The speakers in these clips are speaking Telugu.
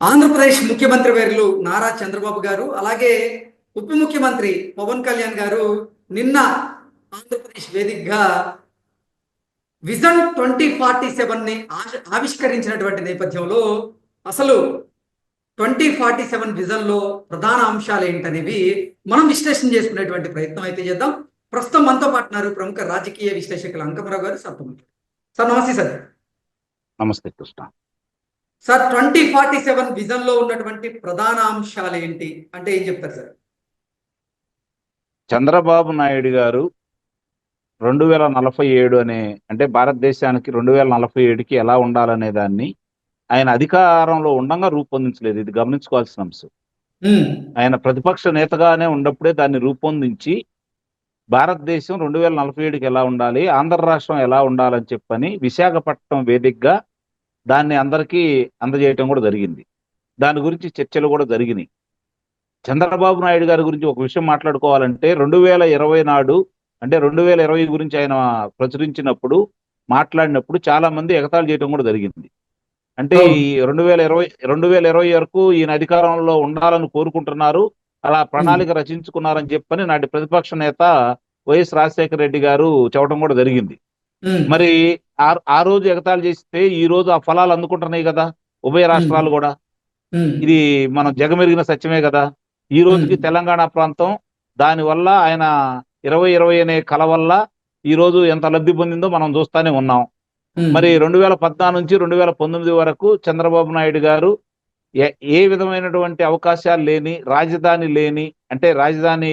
ఆంధ్రప్రదేశ్ ముఖ్యమంత్రి వర్యులు నారా చంద్రబాబు గారు అలాగే ఉప ముఖ్యమంత్రి పవన్ కళ్యాణ్ గారు నిన్న ఆంధ్రప్రదేశ్ వేదికగా విజన్ ట్వంటీ ఫార్టీ సెవెన్ని ఆవిష్కరించినటువంటి నేపథ్యంలో అసలు ట్వంటీ ఫార్టీ సెవెన్ విజన్లో ప్రధాన అంశాలు ఏంటనేవి మనం విశ్లేషణ చేసుకునేటువంటి ప్రయత్నం అయితే చేద్దాం. ప్రస్తుతం మనతో పాటు ఉన్నారు ప్రముఖ రాజకీయ విశ్లేషకులు అంకమరావు గారు సార్ సార్ నమస్తే సార్. నమస్తే Krishna. Sir twenty forty seven విజన్లో ఉన్నటువంటి ప్రధాన అంశాలు ఏంటి? అంటే ఏం చెప్తారు సార్? చంద్రబాబు నాయుడు గారు రెండు వేల నలభై ఏడు అనే అంటే భారతదేశానికి రెండు వేల నలభై ఏడుకి ఎలా ఉండాలనే దాన్ని ఆయన అధికారంలో ఉండగా రూపొందించలేదు. ఇది గమనించుకోవాల్సిన అంశం. ఆయన ప్రతిపక్ష నేతగానే ఉన్నప్పుడే దాన్ని రూపొందించి భారతదేశం రెండు వేల నలభై ఏడుకి ఎలా ఉండాలి ఆంధ్ర రాష్ట్రం ఎలా ఉండాలని చెప్పని విశాఖపట్నం వేదికగా దాన్ని అందరికీ అందజేయటం కూడా జరిగింది. దాని గురించి చర్చలు కూడా జరిగినాయి. చంద్రబాబు నాయుడు గారి గురించి ఒక విషయం మాట్లాడుకోవాలంటే రెండు వేల ఇరవై నాడు అంటే రెండు వేల ఇరవై గురించి ఆయన ప్రచురించినప్పుడు మాట్లాడినప్పుడు చాలా మంది ఎగతాళి చేయడం కూడా జరిగింది. అంటే ఈ రెండు వేల ఇరవై రెండు వేల ఇరవై వరకు ఈయన అధికారంలో ఉండాలని కోరుకుంటున్నారు అలా ప్రణాళిక రచించుకున్నారని చెప్పని నాటి ప్రతిపక్ష నేత వైఎస్ రాజశేఖర రెడ్డి గారు చెప్పడం కూడా జరిగింది. మరి ఆ రోజు ఎగతాళి చేస్తే ఈ రోజు ఆ ఫలాలు అందుకుంటున్నాయి కదా. ఉభయ రాష్ట్రాలు కూడా. ఇది మనం జగమెరిగిన సత్యమే కదా. ఈ రోజుకి. తెలంగాణ ప్రాంతం దాని వల్ల ఆయన ఇరవై ఇరవై అనే కల వల్ల ఈ రోజు ఎంత లబ్ధి పొందిందో మనం చూస్తానే ఉన్నాం. మరి రెండు వేల పద్నాలుగు నుంచి రెండు వేల పంతొమ్మిది వరకు చంద్రబాబు నాయుడు గారు ఏ విధమైనటువంటి అవకాశాలు లేని రాజధాని లేని అంటే రాజధాని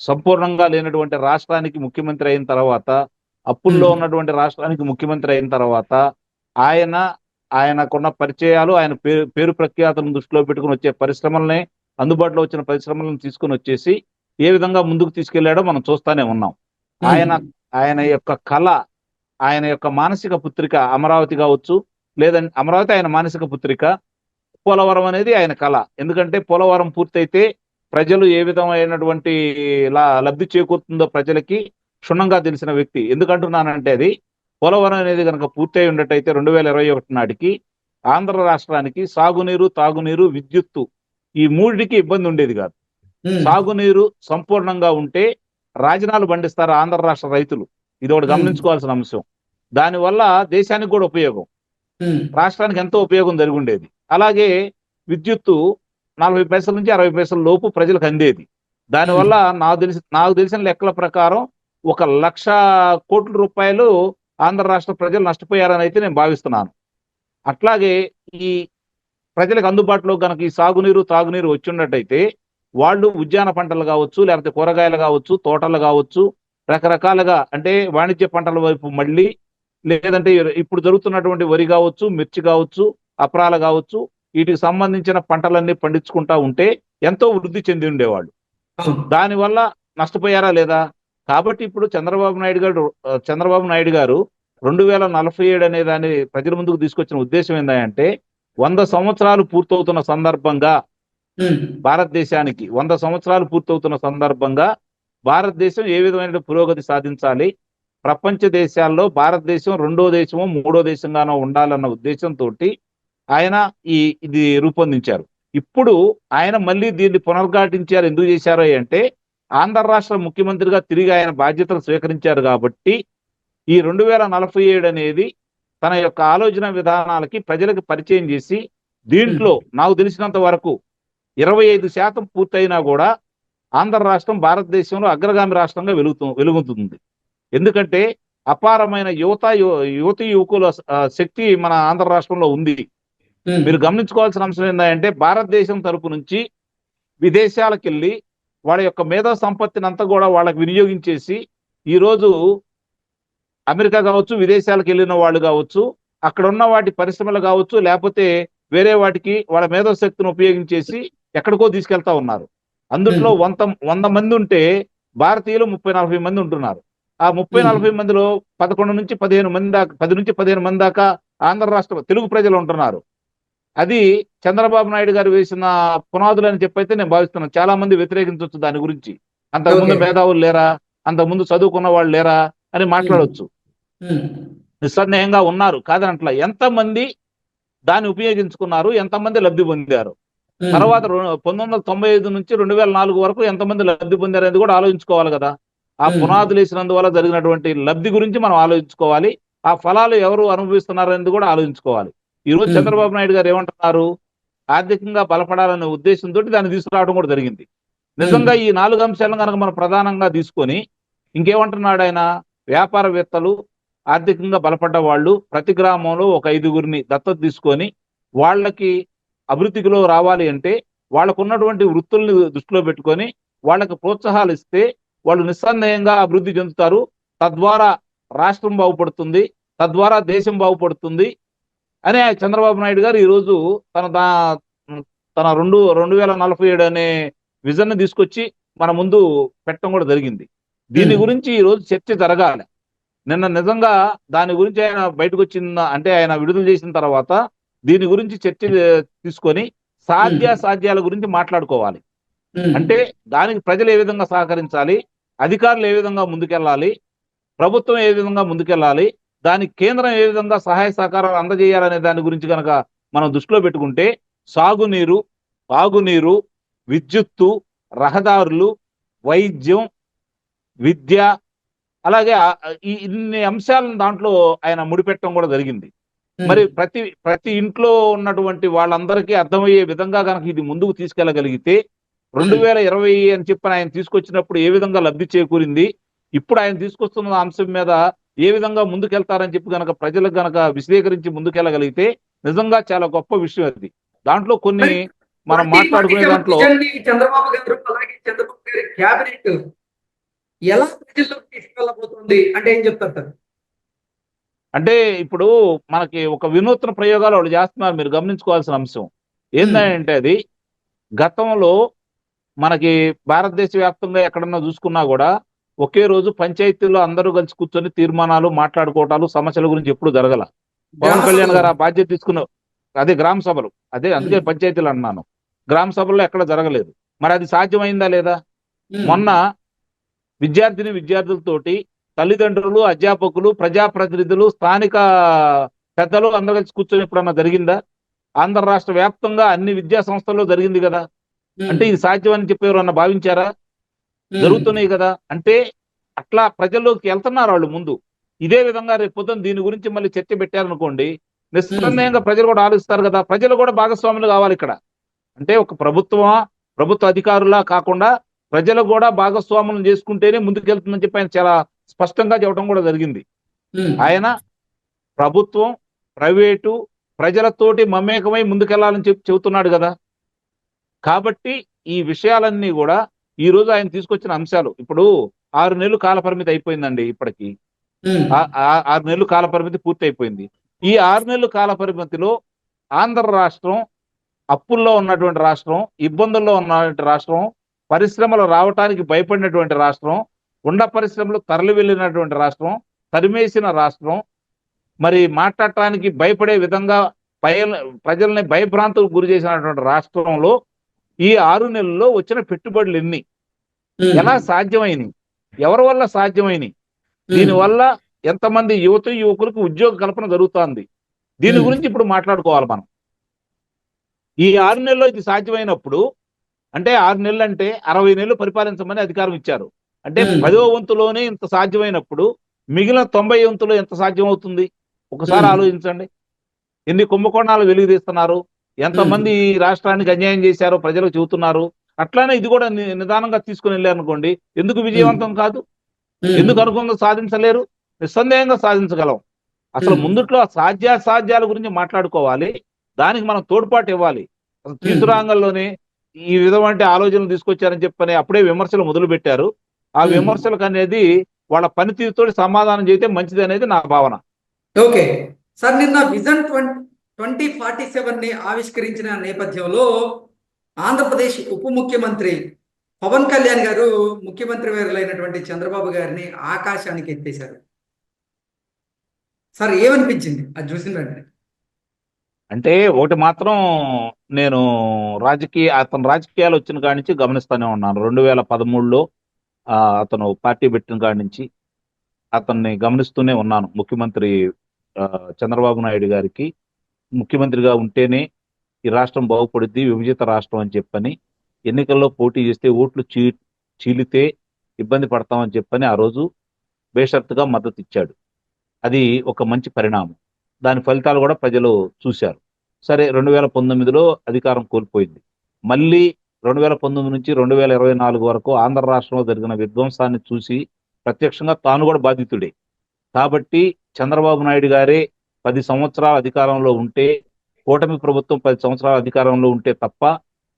సంపూర్ణంగా లేనటువంటి రాష్ట్రానికి ముఖ్యమంత్రి అయిన తర్వాత అప్పుల్లో. ఉన్నటువంటి రాష్ట్రానికి ముఖ్యమంత్రి అయిన తర్వాత ఆయన ఆయనకున్న పరిచయాలు ఆయన పేరు పేరు ప్రఖ్యాతులను దృష్టిలో పెట్టుకుని వచ్చే పరిశ్రమల్ని అందుబాటులో వచ్చిన పరిశ్రమలను తీసుకుని వచ్చేసి ఏ విధంగా ముందుకు తీసుకెళ్ళాడో మనం చూస్తానే ఉన్నాం. ఆయన ఆయన యొక్క కళ ఆయన యొక్క మానసిక పుత్రిక అమరావతి కావచ్చు లేదంటే అమరావతి ఆయన మానసిక పుత్రిక పోలవరం అనేది ఆయన కళ. ఎందుకంటే పోలవరం పూర్తయితే ప్రజలు ఏ విధమైనటువంటి లా- లబ్ధి చేకూరుతుందో ప్రజలకి క్షుణ్ణంగా తెలిసిన వ్యక్తి. ఎందుకంటున్నానంటే అది పోలవరం అనేది కనుక పూర్తయి ఉన్నట్టయితే రెండు వేల ఇరవై ఒకటి నాటికి ఆంధ్ర రాష్ట్రానికి సాగునీరు తాగునీరు విద్యుత్తు ఈ మూడిటికి ఇబ్బంది ఉండేది కాదు. సాగునీరు సంపూర్ణంగా ఉంటే రాజనాలు పండిస్తారు ఆంధ్ర రాష్ట్ర రైతులు? ఇది ఒకటి. గమనించుకోవాల్సిన అంశం. దానివల్ల దేశానికి కూడా ఉపయోగం. రాష్ట్రానికి ఎంతో ఉపయోగం జరిగి ఉండేది. అలాగే విద్యుత్తు నలభై పైసల నుంచి అరవై పైసల లోపు ప్రజలకు అందేది. దానివల్ల నాకు తెలిసి నాకు తెలిసిన లెక్కల ప్రకారం ఒక లక్ష కోట్ల రూపాయలు ఆంధ్ర రాష్ట్ర ప్రజలు నష్టపోయారని అయితే నేను భావిస్తున్నాను. అట్లాగే ఈ ప్రజలకు అందుబాటులో కనుక ఈ సాగునీరు తాగునీరు వచ్చి ఉన్నట్టయితే వాళ్ళు ఉద్యాన పంటలు కావచ్చు లేకపోతే కూరగాయలు కావచ్చు తోటలు కావచ్చు రకరకాలుగా అంటే వాణిజ్య పంటల వైపు మళ్ళీ లేదంటే ఇప్పుడు జరుగుతున్నటువంటి వరి కావచ్చు మిర్చి కావచ్చు అపరాలు కావచ్చు వీటికి సంబంధించిన పంటలన్నీ పండించుకుంటా ఉంటే ఎంతో వృద్ధి చెంది ఉండేవాళ్ళు. దానివల్ల నష్టపోయారా లేదా? కాబట్టి ఇప్పుడు చంద్రబాబు నాయుడు గారు చంద్రబాబు నాయుడు గారు రెండు వేల నలభై ఏడు అనే దాన్ని ప్రజల ముందుకు తీసుకొచ్చిన ఉద్దేశం ఏంటంటే వంద సంవత్సరాలు పూర్తవుతున్న సందర్భంగా భారతదేశానికి వంద సంవత్సరాలు పూర్తవుతున్న సందర్భంగా భారతదేశం ఏ విధమైన పురోగతి సాధించాలి? ప్రపంచ దేశాల్లో భారతదేశం రెండో దేశమో మూడో దేశంగానో ఉండాలన్న ఉద్దేశంతో ఆయన ఈ ఇది రూపొందించారు. ఇప్పుడు ఆయన మళ్ళీ దీన్ని పునర్ఘాటించారు ఎందుకు చేశారు అంటే ఆంధ్ర రాష్ట్ర ముఖ్యమంత్రిగా తిరిగి ఆయన బాధ్యతలు స్వీకరించారు కాబట్టి ఈ రెండు వేల నలభై ఏడు అనేది తన యొక్క ఆలోచన విధానాలకి ప్రజలకు పరిచయం చేసి దీంట్లో నాకు తెలిసినంత వరకు ఇరవై ఐదు శాతం పూర్తయినా కూడా ఆంధ్ర రాష్ట్రం భారతదేశంలో అగ్రగామి రాష్ట్రంగా వెలుగుతూ వెలుగుతుంది ఎందుకంటే అపారమైన యువత యువతి యువకుల శక్తి మన ఆంధ్ర రాష్ట్రంలో ఉంది. మీరు గమనించుకోవాల్సిన అంశం ఏంటంటే భారతదేశం తరపు నుంచి విదేశాలకు వెళ్ళి వాళ్ళ యొక్క మేధో సంపత్తిని అంతా కూడా వాళ్ళకి వినియోగించేసి ఈరోజు అమెరికా కావచ్చు విదేశాలకు వెళ్ళిన వాళ్ళు కావచ్చు అక్కడ ఉన్న వాటి పరిశ్రమలు కావచ్చు లేకపోతే వేరే వాటికి వాళ్ళ మేధో శక్తిని ఉపయోగించేసి ఎక్కడికో తీసుకెళ్తా ఉన్నారు అందుట్లో Hmm. వంద వంద మంది ఉంటే భారతీయులు ముప్పై నలభై మంది ఉంటున్నారు ఆ ముప్పై Hmm. నలభై మందిలో పదకొండు నుంచి పదిహేను మంది దాకా పది నుంచి పదిహేను మంది దాకా ఆంధ్ర రాష్ట్ర తెలుగు ప్రజలు ఉంటున్నారు అది చంద్రబాబు నాయుడు గారు వేసిన పునాదులు అని చెప్పైతే నేను భావిస్తున్నాను. చాలా మంది వ్యతిరేకించవచ్చు దాని గురించి. అంతకుముందు. మేధావులు లేరా? అంతకుముందు చదువుకున్న వాళ్ళు లేరా? అని మాట్లాడవచ్చు నిస్సందేహంగా ఉన్నారు. కాదనట్ల. ఎంతమంది దాన్ని ఉపయోగించుకున్నారు? ఎంతమంది లబ్ధి పొందారు? తర్వాత పంతొమ్మిది వందల తొంభై ఐదు నుంచి రెండు వేల నాలుగు వరకు ఎంతమంది లబ్ధి పొందారు అనేది కూడా ఆలోచించుకోవాలి కదా. ఆ. పునాదులు వేసినందువల్ల జరిగినటువంటి లబ్ధి గురించి మనం ఆలోచించుకోవాలి. ఆ ఫలాలు ఎవరు అనుభవిస్తున్నారు అనేది కూడా ఆలోచించుకోవాలి. ఈ రోజు. చంద్రబాబు నాయుడు గారు ఏమంటున్నారు? ఆర్థికంగా బలపడాలనే ఉద్దేశంతో దాన్ని తీసుకురావడం కూడా జరిగింది. నిజంగా ఈ నాలుగు అంశాలను కనుక మనం ప్రధానంగా తీసుకొని ఇంకేమంటున్నాడు ఆయన? వ్యాపారవేత్తలు ఆర్థికంగా బలపడ్డ వాళ్ళు ప్రతి గ్రామంలో ఒక ఐదుగురిని దత్తత తీసుకొని వాళ్ళకి అభివృద్ధిలో రావాలి అంటే వాళ్ళకు ఉన్నటువంటి వృత్తుల్ని దృష్టిలో పెట్టుకొని వాళ్ళకి ప్రోత్సాహాలు ఇస్తే వాళ్ళు నిస్సందేహంగా అభివృద్ధి చెందుతారు. తద్వారా రాష్ట్రం బాగుపడుతుంది. తద్వారా దేశం బాగుపడుతుంది. అని చంద్రబాబు నాయుడు గారు ఈరోజు తన దా తన రెండు రెండు వేల నలభై ఏడు అనే విజన్ని తీసుకొచ్చి మన ముందు పెట్టడం కూడా జరిగింది. దీని. గురించి ఈ రోజు చర్చ జరగాలి. నిన్న నిజంగా దాని గురించి ఆయన బయటకు వచ్చిన అంటే ఆయన విడుదల చేసిన తర్వాత దీని గురించి చర్చ తీసుకొని సాధ్య సాధ్యాల గురించి మాట్లాడుకోవాలి. అంటే దానికి ప్రజలు ఏ విధంగా సహకరించాలి అధికారులు ఏ విధంగా ముందుకెళ్ళాలి ప్రభుత్వం ఏ విధంగా ముందుకెళ్ళాలి దానికి కేంద్రం ఏ విధంగా సహాయ సహకారాలు అందజేయాలనే దాని గురించి కనుక మనం దృష్టిలో పెట్టుకుంటే సాగునీరు తాగునీరు విద్యుత్తు రహదారులు వైద్యం విద్య అలాగే ఇన్ని అంశాలను దాంట్లో ఆయన ముడిపెట్టడం కూడా జరిగింది. మరి ప్రతి ప్రతి ఇంట్లో ఉన్నటువంటి వాళ్ళందరికీ అర్థమయ్యే విధంగా కనుక ఇది ముందుకు తీసుకెళ్ళగలిగితే రెండు వేల ఇరవై అని చెప్పి ఆయన తీసుకొచ్చినప్పుడు ఏ విధంగా లబ్ధి చేకూరింది? ఇప్పుడు ఆయన తీసుకొస్తున్న అంశం మీద ఏ విధంగా ముందుకెళ్తారని చెప్పి గనక ప్రజలకు గనక విశ్లేకరించి ముందుకెళ్ళగలిగితే నిజంగా చాలా గొప్ప విషయం అది. దాంట్లో కొన్ని మనం మాట్లాడుకునే దాంట్లో చంద్రబాబు గారు అలాగే చంద్రబాబు గారి క్యాబినెట్ ఎలా ప్రజల్లోకి తీసుకెళ్ళబోతుంది అంటే ఏం చెప్తారు సార్? అంటే ఇప్పుడు మనకి ఒక వినూత్న ప్రయోగాలు వాళ్ళు చేస్తున్నారు మీరు గమనించుకోవాల్సిన అంశం. ఏంటంటే అది గతంలో మనకి భారతదేశ వ్యాప్తంగా ఎక్కడన్నా చూసుకున్నా కూడా ఒకే రోజు పంచాయతీలో అందరూ కలిసి కూర్చొని తీర్మానాలు మాట్లాడుకోవటాలు సమస్యల గురించి ఎప్పుడు జరగల. పవన్ కళ్యాణ్ గారు ఆ బాధ్యత తీసుకున్న అదే గ్రామ సభలు. అదే అందుకే. పంచాయతీలు అన్నాను. గ్రామ సభల్లో ఎక్కడ జరగలేదు. మరి అది సాధ్యమైందా లేదా? మొన్న విద్యార్థిని విద్యార్థులతోటి తల్లిదండ్రులు అధ్యాపకులు ప్రజాప్రతినిధులు స్థానిక పెద్దలు అందరూ కలిసి కూర్చొని ఎప్పుడన్నా జరిగిందా? ఆంధ్ర రాష్ట్ర వ్యాప్తంగా అన్ని విద్యా సంస్థల్లో జరిగింది కదా? అంటే ఇది సాధ్యమని చెప్పి ఎవరన్నా భావించారా? జరుగుతున్నాయి కదా. అంటే అట్లా ప్రజల్లోకి వెళ్తున్నారు వాళ్ళు ముందు. ఇదే విధంగా రేపు పొద్దున్న దీని గురించి మళ్ళీ చర్చ పెట్టారనుకోండి నిస్సందేహంగా ప్రజలు కూడా ఆలోచిస్తారు కదా. ప్రజలు కూడా భాగస్వాములు కావాలి ఇక్కడ. అంటే ఒక ప్రభుత్వమా ప్రభుత్వ అధికారులా కాకుండా ప్రజలు కూడా భాగస్వాములు చేసుకుంటేనే ముందుకెళ్తుందని చెప్పి ఆయన చాలా స్పష్టంగా చెప్పడం కూడా జరిగింది. ఆయన ప్రభుత్వం ప్రైవేటు ప్రజలతోటి మమేకమై ముందుకెళ్ళాలని చెప్పి చెబుతున్నాడు కదా. కాబట్టి ఈ విషయాలన్నీ కూడా ఈ రోజు ఆయన తీసుకొచ్చిన అంశాలు. ఇప్పుడు ఆరు నెలలు కాల పరిమితి అయిపోయిందండి ఇప్పటికి. ఆరు నెలలు కాల పరిమితి పూర్తి అయిపోయింది ఈ ఆరు నెలలు కాల పరిమితిలో ఆంధ్ర రాష్ట్రం అప్పుల్లో ఉన్నటువంటి రాష్ట్రం ఇబ్బందుల్లో ఉన్నటువంటి రాష్ట్రం పరిశ్రమలు రావటానికి భయపడినటువంటి రాష్ట్రం ఉండ పరిశ్రమలు తరలి వెళ్ళినటువంటి రాష్ట్రం తరిమేసిన రాష్ట్రం మరి మాట్లాడటానికి భయపడే విధంగా ప్రజల్ని భయభ్రాంతులకు గురి చేసినటువంటి రాష్ట్రంలో ఈ ఆరు నెలల్లో వచ్చిన పెట్టుబడులు ఎన్ని? ఎలా సాధ్యమైనవి ఎవరి వల్ల సాధ్యమైనవి దీనివల్ల ఎంతమంది యువత యువకులకు ఉద్యోగ కల్పన జరుగుతోంది? దీని. గురించి ఇప్పుడు మాట్లాడుకోవాలి మనం. ఈ ఆరు నెలల్లో ఇది సాధ్యమైనప్పుడు అంటే ఆరు నెలలు అంటే అరవై నెలలు పరిపాలించమని అధికారం ఇచ్చారు. అంటే Hmm. పదో వంతులోనే ఇంత సాధ్యమైనప్పుడు మిగిలిన తొంభై వంతులో ఎంత సాధ్యం అవుతుంది ఒకసారి. ఆలోచించండి. ఎన్ని కుంభకోణాలు వెలుగు తీస్తున్నారు ఎంతమంది ఈ రాష్ట్రానికి అన్యాయం చేశారో ప్రజలకు చెబుతున్నారు. అట్లానే ఇది కూడా నిదానంగా తీసుకుని వెళ్ళారు అనుకోండి ఎందుకు విజయవంతం కాదు? ఎందుకు అనుకుందో సాధించలేరు? నిస్సందేహంగా సాధించగలం. అసలు. ముందుట్లో సాధ్యాసాధ్యాల గురించి మాట్లాడుకోవాలి. దానికి మనం తోడ్పాటు ఇవ్వాలి. అసలు తీర్థరాంగంలోనే ఈ విధమైన ఆలోచనలు తీసుకొచ్చారని చెప్పని అప్పుడే విమర్శలు మొదలు పెట్టారు ఆ. విమర్శలకు అనేది వాళ్ళ పనితీరుతో సమాధానం చేస్తే మంచిది అనేది నా భావన. ఓకే. సార్ నిన్న విజన్ ట్వంటీ ట్వంటీ ఫార్టీ సెవెన్ని ఆవిష్కరించిన నేపథ్యంలో ఆంధ్రప్రదేశ్ ఉప ముఖ్యమంత్రి పవన్ కళ్యాణ్ గారు ముఖ్యమంత్రి వారులైనటువంటి చంద్రబాబు గారిని ఆకాశానికి ఎత్తేశారు. సార్ ఏమనిపించింది? అది చూసిన వెంటనే. అంటే ఒకటి మాత్రం నేను రాజకీయ అతను రాజకీయాలు వచ్చిన కాడి నుంచి గమనిస్తూనే ఉన్నాను. రెండు వేల పదమూడులో అతను పార్టీ పెట్టిన కాడి నుంచి అతన్ని గమనిస్తూనే ఉన్నాను. ముఖ్యమంత్రి చంద్రబాబు నాయుడు గారికి ముఖ్యమంత్రిగా ఉంటేనే ఈ రాష్ట్రం బాగుపడుద్ది విభజిత రాష్ట్రం అని చెప్పని ఎన్నికల్లో పోటీ చేస్తే ఓట్లు చీ చీలితే ఇబ్బంది పడతామని చెప్పని ఆ రోజు బేషరతుగా మద్దతు ఇచ్చాడు. అది ఒక మంచి పరిణామం. దాని ఫలితాలు కూడా ప్రజలు చూశారు. సరే రెండు వేల పంతొమ్మిదిలో అధికారం కోల్పోయింది. మళ్ళీ రెండు వేల పంతొమ్మిది నుంచి రెండు వేల ఇరవై నాలుగు వరకు ఆంధ్ర రాష్ట్రంలో జరిగిన విధ్వంసాన్ని చూసి ప్రత్యక్షంగా తాను కూడా బాధితుడే. కాబట్టి చంద్రబాబు నాయుడు గారే పది సంవత్సరాల అధికారంలో ఉంటే కూటమి ప్రభుత్వం పది సంవత్సరాల అధికారంలో ఉంటే తప్ప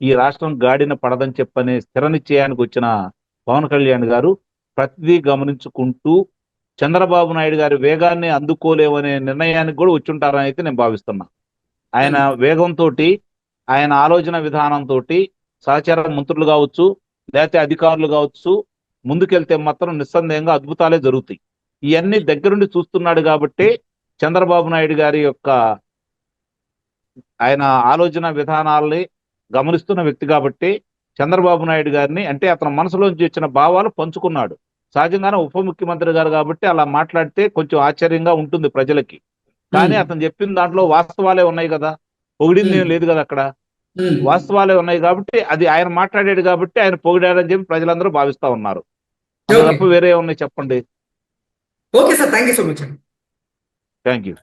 ఈ రాష్ట్రం గాడిన పడదని చెప్పనే స్థిర నిశ్చయానికి వచ్చిన పవన్ కళ్యాణ్ గారు ప్రతిదీ గమనించుకుంటూ చంద్రబాబు నాయుడు గారి వేగాన్ని అందుకోలేమనే నిర్ణయానికి కూడా వచ్చుంటారని అయితే నేను భావిస్తున్నా. ఆయన వేగంతో ఆయన ఆలోచన విధానంతో సహచార మంత్రులు కావచ్చు లేకపోతే అధికారులు కావచ్చు ముందుకెళ్తే మాత్రం నిస్సందేహంగా అద్భుతాలే జరుగుతాయి. ఇవన్నీ దగ్గరుండి చూస్తున్నాడు కాబట్టి చంద్రబాబు నాయుడు గారి యొక్క ఆయన ఆలోచన విధానాల్ని గమనిస్తున్న వ్యక్తి కాబట్టి చంద్రబాబు నాయుడు గారిని అంటే అతని మనసులోంచి వచ్చిన భావాలు పంచుకున్నాడు సహజంగానే ఉప ముఖ్యమంత్రి గారు కాబట్టి అలా మాట్లాడితే కొంచెం ఆశ్చర్యంగా ఉంటుంది ప్రజలకి కానీ. అతను చెప్పిన దాంట్లో వాస్తవాలే ఉన్నాయి కదా పొగిడింది. లేదు కదా అక్కడ. వాస్తవాలే ఉన్నాయి కాబట్టి అది ఆయన మాట్లాడాడు కాబట్టి ఆయన పొగిడాడని చెప్పి ప్రజలందరూ భావిస్తా ఉన్నారు. తప్ప వేరే ఉన్నాయి చెప్పండి okay sir thank you so much అండి థ్యాంక్ యూ